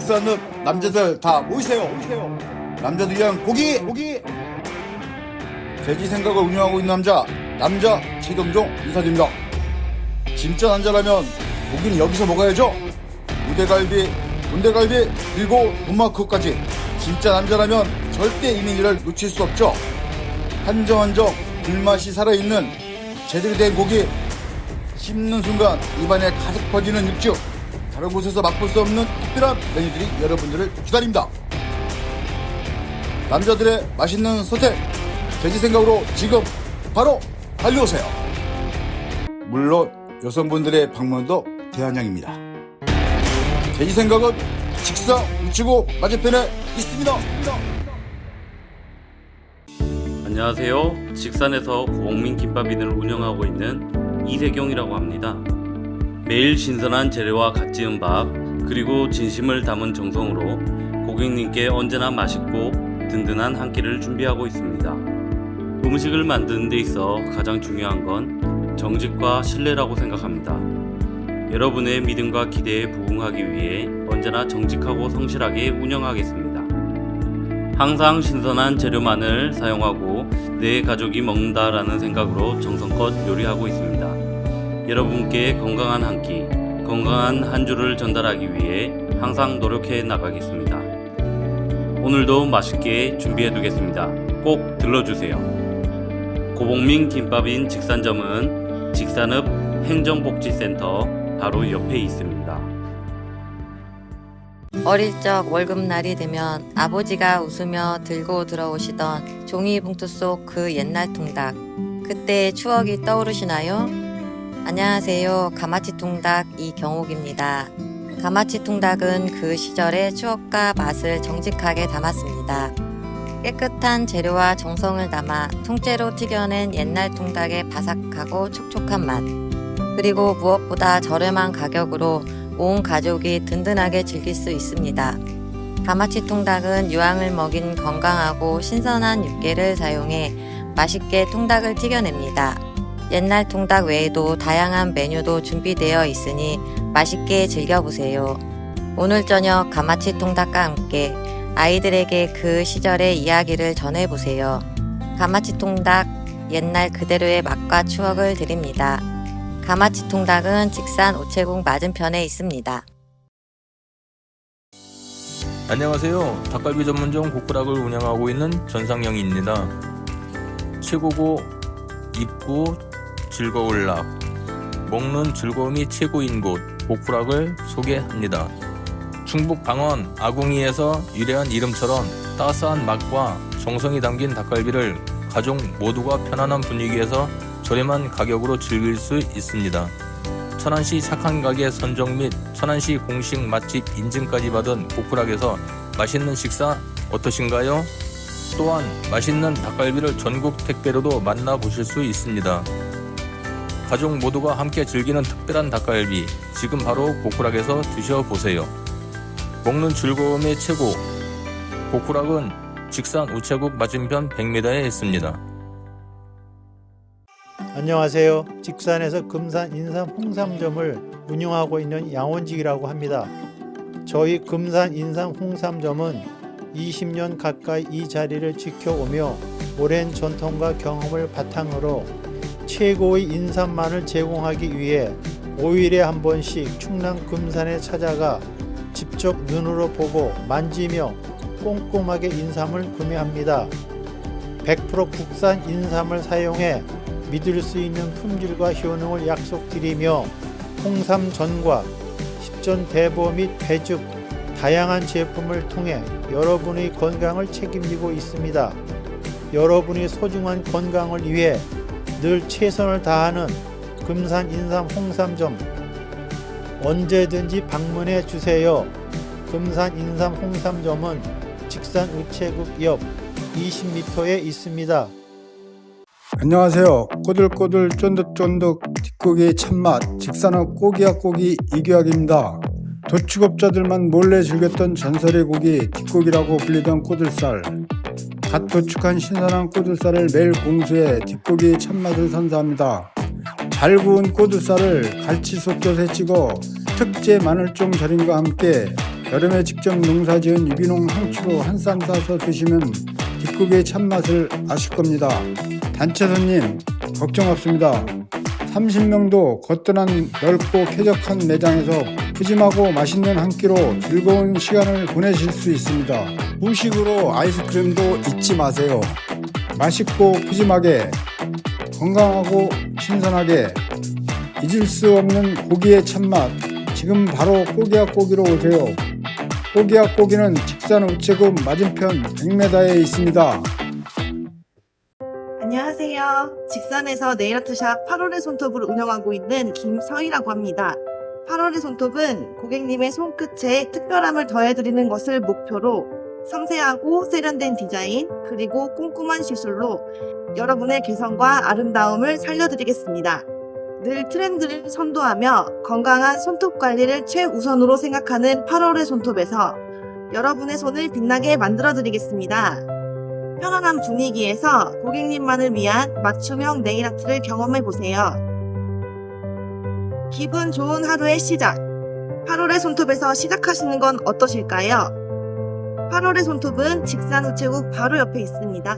식사는 남자들 다 모이세요. 남자들 위한 고기 고기. 돼지 생각을 운영하고 있는 남자 남자 최경종 인사드립니다. 진짜 남자라면 고기는 여기서 먹어야죠. 우대갈비, 군대갈비 그리고 돈마크까지 진짜 남자라면 절대 이 메뉴를 놓칠 수 없죠. 한정 한정 불맛이 살아있는 제대로 된 고기 씹는 순간 입안에 가득 퍼지는 육즙 다른 곳에서 맛볼 수 없는 특별한 메뉴들이 여러분들을 기다립니다. 남자들의 맛있는 선택 돼지 생각으로 지금 바로 달려오세요. 물론 여성분들의 방문도 대환영입니다. 돼지 생각은 직사 우측고 맞은편에 있습니다. 안녕하세요. 직산에서 고봉민 김밥인을 운영하고 있는 이세경이라고 합니다. 매일 신선한 재료와 갓 지은 밥, 그리고 진심을 담은 정성으로 고객님께 언제나 맛있고 든든한 한 끼를 준비하고 있습니다. 음식을 만드는 데 있어 가장 중요한 건 정직과 신뢰라고 생각합니다. 여러분의 믿음과 기대에 부응하기 위해 언제나 정직하고 성실하게 운영하겠습니다. 항상 신선한 재료만을 사용하고 내 가족이 먹는다라는 생각으로 정성껏 요리하고 있습니다. 여러분께 건강한 한 끼, 건강한 한 주를 전달하기 위해 항상 노력해 나가겠습니다. 오늘도 맛있게 준비해 두겠습니다. 꼭 들러주세요. 고봉민 김밥인 직산점은 직산읍 행정복지센터 바로 옆에 있습니다. 어릴 적 월급날이 되면 아버지가 웃으며 들고 들어오시던 종이 봉투 속 그 옛날 통닭. 그때의 추억이 떠오르시나요? 안녕하세요. 가마치 통닭 이경옥입니다. 가마치 통닭은 그 시절의 추억과 맛을 정직하게 담았습니다. 깨끗한 재료와 정성을 담아 통째로 튀겨낸 옛날 통닭의 바삭하고 촉촉한 맛. 그리고 무엇보다 저렴한 가격으로 온 가족이 든든하게 즐길 수 있습니다. 가마치 통닭은 유황을 먹인 건강하고 신선한 육개를 사용해 맛있게 통닭을 튀겨냅니다. 옛날 통닭 외에도 다양한 메뉴도 준비되어 있으니 맛있게 즐겨보세요. 오늘 저녁 가마치 통닭과 함께 아이들에게 그 시절의 이야기를 전해보세요. 가마치 통닭 옛날 그대로의 맛과 추억을 드립니다. 가마치 통닭은 직산 우체국 맞은편에 있습니다. 안녕하세요. 닭갈비 전문점 고꾸락을 운영하고 있는 전상영입니다. 최고고 입구 즐거울 락 먹는 즐거움이 최고인 곳 고꾸락을 소개합니다. 충북 방언 아궁이에서 유래한 이름처럼 따스한 맛과 정성이 담긴 닭갈비를 가족 모두가 편안한 분위기에서 저렴한 가격으로 즐길 수 있습니다. 천안시 착한 가게 선정 및 천안시 공식 맛집 인증까지 받은 고꾸락에서 맛있는 식사 어떠신가요? 또한 맛있는 닭갈비를 전국 택배로도 만나보실 수 있습니다. 가족 모두가 함께 즐기는 특별한 닭갈비 지금 바로 고꾸락에서 드셔보세요. 먹는 즐거움의 최고 고꾸락은 직산 우체국 맞은편 100m에 있습니다. 안녕하세요. 직산에서 금산 인삼 홍삼점을 운영하고 있는 양원직이라고 합니다. 저희 금산 인삼 홍삼점은 20년 가까이 이 자리를 지켜오며 오랜 전통과 경험을 바탕으로 최고의 인삼만을 제공하기 위해 5일에 한 번씩 충남 금산에 찾아가 직접 눈으로 보고 만지며 꼼꼼하게 인삼을 구매합니다. 100% 국산 인삼을 사용해 믿을 수 있는 품질과 효능을 약속드리며 홍삼 전과 십전 대보 및 배즙 다양한 제품을 통해 여러분의 건강을 책임지고 있습니다. 여러분의 소중한 건강을 위해 늘 최선을 다하는 금산 인삼 홍삼점 언제든지 방문해 주세요. 금산 인삼 홍삼점은 직산 우체국 옆 20m에 있습니다. 안녕하세요. 꼬들꼬들 쫀득쫀득 뒷고기 참맛 직산업 고기야 고기 이규학입니다. 도축업자들만 몰래 즐겼던 전설의 고기 뒷고기라고 불리던 꼬들살 갓 도축한 신선한 꼬들살을 매일 공수해 뒷고기 참맛을 선사합니다. 잘 구운 꼬들살을 갈치 솥젓에 찍어 특제 마늘종 절임과 함께 여름에 직접 농사지은 유기농 한 키로 한 쌈 싸서 드시면 뒷국의 참맛을 아실 겁니다. 단체 손님 걱정 없습니다. 30명도 거뜬한 넓고 쾌적한 매장에서 푸짐하고 맛있는 한 끼로 즐거운 시간을 보내실 수 있습니다. 후식으로 아이스크림도 잊지 마세요. 맛있고 푸짐하게 건강하고 신선하게 잊을 수 없는 고기의 참맛 지금 바로 꼬기야 꼬기로 오세요. 꼬기야 꼬기는 직산 우체국 맞은편 100m에 있습니다. 안녕하세요. 직산에서 네일아트샵 8월의 손톱을 운영하고 있는 김서희라고 합니다. 8월의 손톱은 고객님의 손끝에 특별함을 더해드리는 것을 목표로 섬세하고 세련된 디자인 그리고 꼼꼼한 시술로 여러분의 개성과 아름다움을 살려드리겠습니다. 늘 트렌드를 선도하며 건강한 손톱 관리를 최우선으로 생각하는 8월의 손톱에서 여러분의 손을 빛나게 만들어드리겠습니다. 편안한 분위기에서 고객님만을 위한 맞춤형 네일 아트를 경험해 보세요. 기분 좋은 하루의 시작. 8월의 손톱에서 시작하시는 건 어떠실까요? 8월의 손톱은 직산 우체국 바로 옆에 있습니다.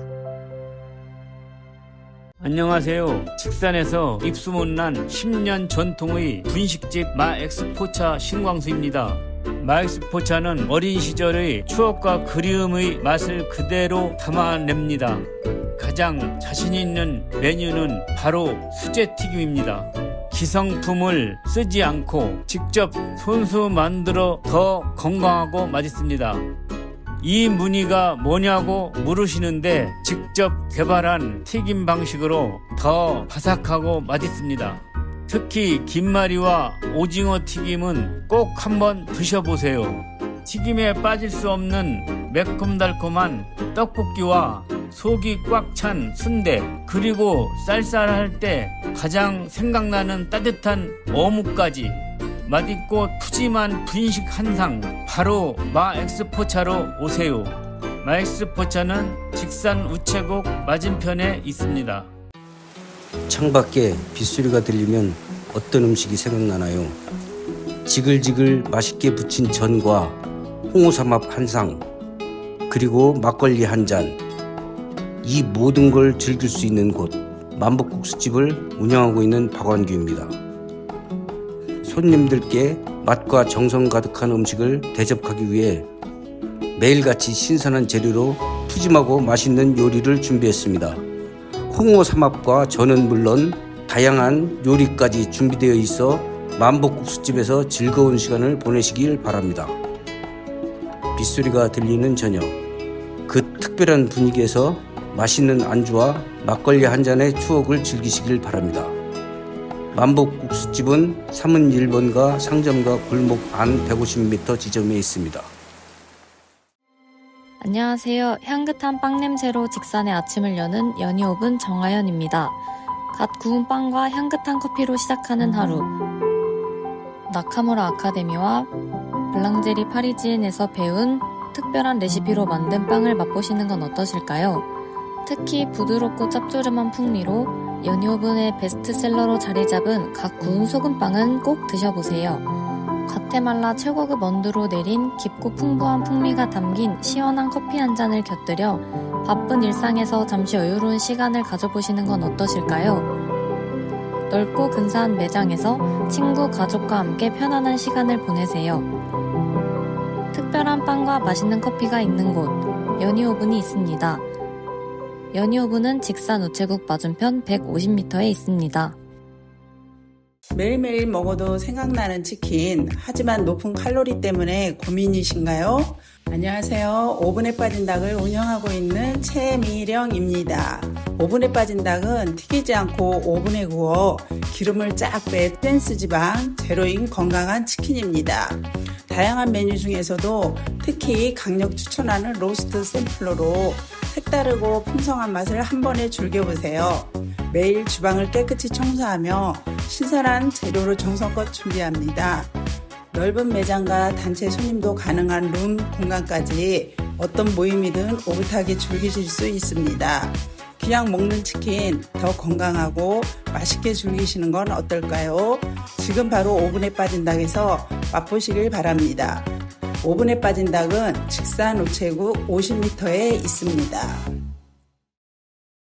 안녕하세요. 직산에서 입수 못난 10년 전통의 분식집 마엑스포차 신광수입니다. 마엑스포차는 어린 시절의 추억과 그리움의 맛을 그대로 담아냅니다. 가장 자신 있는 메뉴는 바로 수제튀김입니다. 기성품을 쓰지 않고 직접 손수 만들어 더 건강하고 맛있습니다. 이 무늬가 뭐냐고 물으시는데 직접 개발한 튀김 방식으로 더 바삭하고 맛있습니다. 특히 김말이와 오징어 튀김은 꼭 한번 드셔보세요. 튀김에 빠질 수 없는 매콤달콤한 떡볶이와 속이 꽉 찬 순대 그리고 쌀쌀할 때 가장 생각나는 따뜻한 어묵까지 맛있고 푸짐한 분식 한상 바로 마엑스포차로 오세요. 마엑스포차는 직산 우체국 맞은편에 있습니다. 창밖에 빗소리가 들리면 어떤 음식이 생각나나요? 지글지글 맛있게 부친 전과 홍어삼합 한 상, 그리고 막걸리 한 잔. 이 모든 걸 즐길 수 있는 곳, 만복국수집을 운영하고 있는 박완규입니다. 손님들께 맛과 정성 가득한 음식을 대접하기 위해 매일같이 신선한 재료로 푸짐하고 맛있는 요리를 준비했습니다. 홍어 삼합과 전은 물론 다양한 요리까지 준비되어 있어 만복국수집에서 즐거운 시간을 보내시길 바랍니다. 빗소리가 들리는 저녁 그 특별한 분위기에서 맛있는 안주와 막걸리 한 잔의 추억을 즐기시길 바랍니다. 만복국수집은 3은 1번가 상점과 골목 안 150m 지점에 있습니다. 안녕하세요. 향긋한 빵 냄새로 직산의 아침을 여는 연희 오븐 정아연입니다. 갓 구운 빵과 향긋한 커피로 시작하는 하루. 나카무라 아카데미와 블랑제리 파리지엔에서 배운 특별한 레시피로 만든 빵을 맛보시는 건 어떠실까요? 특히 부드럽고 짭조름한 풍미로 연희 오븐의 베스트셀러로 자리 잡은 갓 구운 소금빵은 꼭 드셔보세요. 과테말라 최고급 원두로 내린 깊고 풍부한 풍미가 담긴 시원한 커피 한 잔을 곁들여 바쁜 일상에서 잠시 여유로운 시간을 가져보시는 건 어떠실까요? 넓고 근사한 매장에서 친구, 가족과 함께 편안한 시간을 보내세요. 특별한 빵과 맛있는 커피가 있는 곳, 연희 오븐이 있습니다. 연희오븐은 직산 우체국 맞은편 150m에 있습니다. 매일매일 먹어도 생각나는 치킨, 하지만 높은 칼로리 때문에 고민이신가요? 안녕하세요. 오븐에 빠진 닭을 운영하고 있는 최미령입니다. 오븐에 빠진 닭은 튀기지 않고 오븐에 구워 기름을 쫙뺀 댄스 지방 제로인 건강한 치킨입니다. 다양한 메뉴 중에서도 특히 강력 추천하는 로스트 샘플러로 색다르고 풍성한 맛을 한 번에 즐겨보세요. 매일 주방을 깨끗이 청소하며 신선한 재료로 정성껏 준비합니다. 넓은 매장과 단체 손님도 가능한 룸 공간까지 어떤 모임이든 오붓하게 즐기실 수 있습니다. 그냥 먹는 치킨 더 건강하고 맛있게 즐기시는 건 어떨까요? 지금 바로 오븐에 빠진 닭에서 맛보시길 바랍니다. 오븐에 빠진 닭은 직산 우체국 50m에 있습니다.